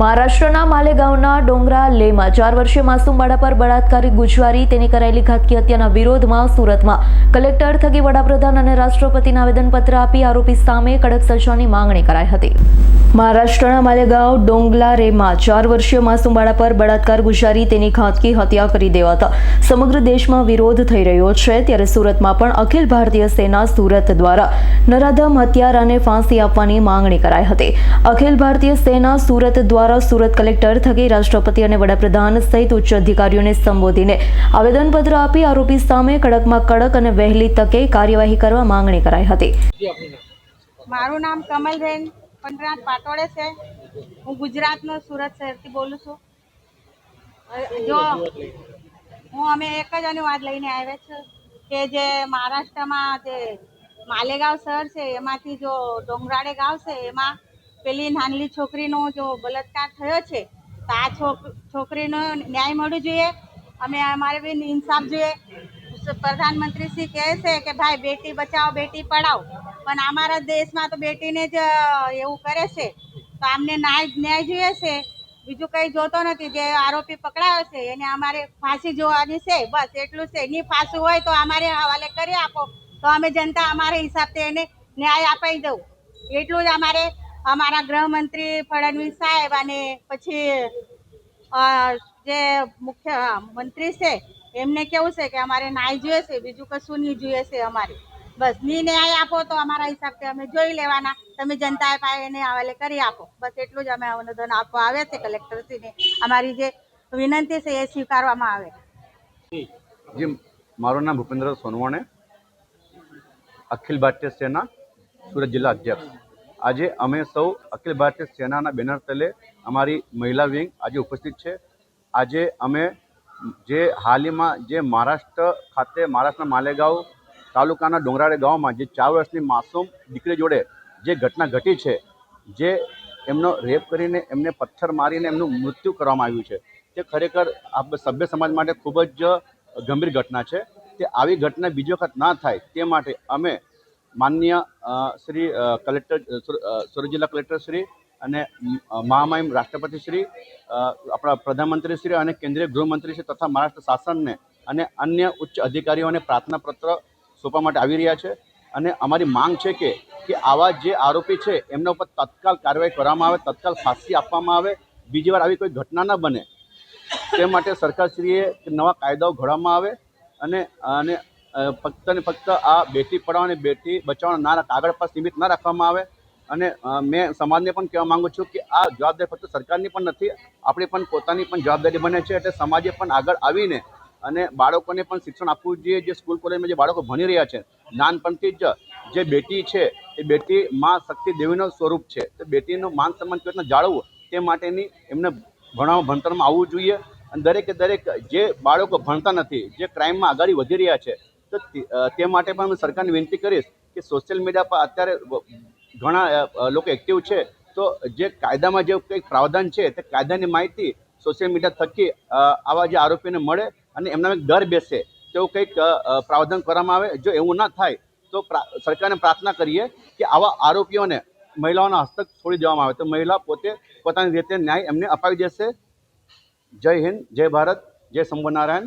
મહારાષ્ટ્રના માલેગાંવના ડોંગરા લેમાં ચાર વર્ષીય માસૂમ બાળા પર બળાત્કારી ગુજવારી તેની કરાયેલી ઘાતકી હત્યાના વિરોધમાં સુરતમાં કલેક્ટર થકી વડાપ્રધાન અને રાષ્ટ્રપતિને આવેદનપત્ર આપી આરોપી સામે કડક સજાની માંગણી કરાઈ હતી. મહારાષ્ટ્રના માલેગાંવ ડોંગલારેમાં ચાર વર્ષીય માસૂમ બાળા પર બળાત્કાર ગુજારી તેની ઘાતકી હત્યા કરી દેવાતા સમગ્ર દેશમાં વિરોધ થઈ રહ્યો છે. ત્યારે સુરતમાં પણ અખિલ ભારતીય સેના સુરત દ્વારા નરાધમ હત્યારાને ફાંસી આપવાની માંગણી કરાઈ હતી. અખિલ ભારતીય સેના સુરત દ્વારા સુરત કલેક્ટર થકી રાષ્ટ્રપતિ અને વડાપ્રધાન સહિત ઉચ્ચ અધિકારીઓને સંબોધીને આવેદનપત્ર આપી આરોપી સામે કડકમાં કડક અને વહેલી તકે કાર્યવાહી કરવા માંગણી કરાઈ હતી. મારું નામ કમલબેન પંડરાત પાટોડે છે. હું ગુજરાતનો સુરત શહેરથી બોલું છું. જો હું અમે એક જ અનુવાદ લઈને આવ્યા છે કે જે મહારાષ્ટ્રમાં જે માલેગાંવ શહેર છે એમાંથી જો ડોંગરાળે ગાંવ છે એમાં પેલી નાનલી છોકરીનો જો બલાત્કાર થયો છે, તો આ છોક, છોકરીનો ન્યાય મળવો જોઈએ. અમે અમારે બી ઇન્સાફ જોઈએ. પ્રધાનમંત્રી શ્રી કહે છે કે ભાઈ, બેટી બચાવો, બેટી પઢાઓ. પણ અમારા દેશમાં તો બેટીને જ એવું કરે છે. તો અમને ન્યાય ન્યાય જોઈએ છે. બીજું કંઈ જોતો નથી. જે આરોપી પકડાયો છે, એને અમારે ફાંસી જોવાની છે. બસ એટલું છે. એની ફાંસી હોય તો અમારે હવાલે કરી આપો. તો અમે જનતા અમારે હિસાબથી એને ન્યાય અપાઈ દઉં. એટલું જ અમારે અમારા ગૃહમંત્રી ફડણવીસ સાહેબ અને પછી જે મુખ્ય મંત્રી છે, એમને કેવું છે કે અમારે નાય જોઈએ છે, બીજું કશું નહીં જોઈએ છે અમારે. બસની ન્યાય આપો તો અમારા હિસાબથી અમે જોઈ લેવાના. તમે જનતાએ પાસે એને હવાલે કરી આપો. બસ, એટલું જ અમે અનુદાન આપવા આવે છે કલેક્ટરશ્રીને. અમારી જે વિનંતી છે એ સ્વીકારવામાં આવે. જી, મારું નામ ભૂપેન્દ્ર સોનવાણે, અખિલ ભારતીય સેના, સુરત જિલ્લા અધ્યક્ષ. આજે અમે સૌ અખિલ ભારતીય સેનાના બેનર તલે અમારી મહિલા વિંગ આજે ઉપસ્થિત છે. આજે અમે જે હાલમાં જે મહારાષ્ટ્ર ખાતે મહારાષ્ટ્રના માલેગાંવ તાલુકાના ડોંગરાળે ગામમાં જે ચાર વર્ષની માસૂમ દીકરી જોડે જે ઘટના ઘટી છે, જે એમનો રેપ કરીને એમને પથ્થર મારીને એમનું મૃત્યુ કરવામાં આવ્યું છે, તે ખરેખર આપ સભ્ય સમાજ માટે ખૂબ જ ગંભીર ઘટના છે. તે આવી ઘટના બીજી વખત ના થાય તે માટે અમે માનનીય શ્રી કલેક્ટર સુરત જિલ્લા કલેક્ટર શ્રી અને મહામહિમ રાષ્ટ્રપતિ શ્રી આપણા પ્રધાનમંત્રી શ્રી અને કેન્દ્રીય ગૃહમંત્રી શ્રી તથા મહારાષ્ટ્ર શાસનને અને અન્ય ઉચ્ચ અધિકારીઓને પ્રાર્થના પત્ર સોંપવા માટે આવી રહ્યા છે. અને અમારી માંગ છે કે કે આવા જે આરોપી છે, એમના ઉપર તત્કાલ કાર્યવાહી કરવામાં આવે, તત્કાલ ફાંસી આપવામાં આવે, બીજી વાર આવી કોઈ ઘટના ન બને. તે માટે સરકારશ્રીએ નવા કાયદાઓ ઘડવામાં આવે અને અને ફક્ત ને ફક્ત આ બેટી પઢાઓ અને બેટી બચાવવાના નારા કાગળ પર સીમિત ન રાખવામાં આવે. અને મેં સમાજને પણ કહેવા માંગુ છું કે આ જવાબદારી ફક્ત સરકારની પણ નથી, આપણી પણ પોતાની પણ જવાબદારી બને છે એટલે સમાજે પણ આગળ આવીને અને બાળકોને પણ શિક્ષણ આપવું જોઈએ. જે સ્કૂલ કોલેજમાં જે બાળકો ભણી રહ્યા છે, નાનપણથી જ જે બેટી છે, એ બેટી માં શક્તિ દેવીનું સ્વરૂપ છે. તો બેટીનું માન સન્માન કેવી રીતના જાળવવું તે માટેની એમને ભણાવવા ભણતરમાં આવવું જોઈએ. અને દરેકે દરેક જે બાળકો ભણતા નથી, જે ક્રાઇમમાં આગળ વધી રહ્યા છે તો તે- માટે પણ હું સરકારને વિનંતી કરીશ કે સોશિયલ મીડિયા પર અત્યારે ઘણા લોકો એક્ટિવ છે. તો જે કાયદામાં જે કંઈક પ્રાવધાન છે તે કાયદાની માહિતી સોશિયલ મીડિયા થકી આવા જે આરોપીને મળે અને એમના ડર બેસે તેવું કંઈક પ્રાવધાન કરવામાં આવે. જો એવું ના થાય તો સરકારને પ્રાર્થના કરીએ કે આવા આરોપીઓને મહિલાઓના હસ્તક છોડી દેવામાં આવે. તો મહિલા પોતે પોતાની રીતે ન્યાય એમને અપાવી દેશે. જય હિન્દ, જય ભારત, જય Shambhunarayan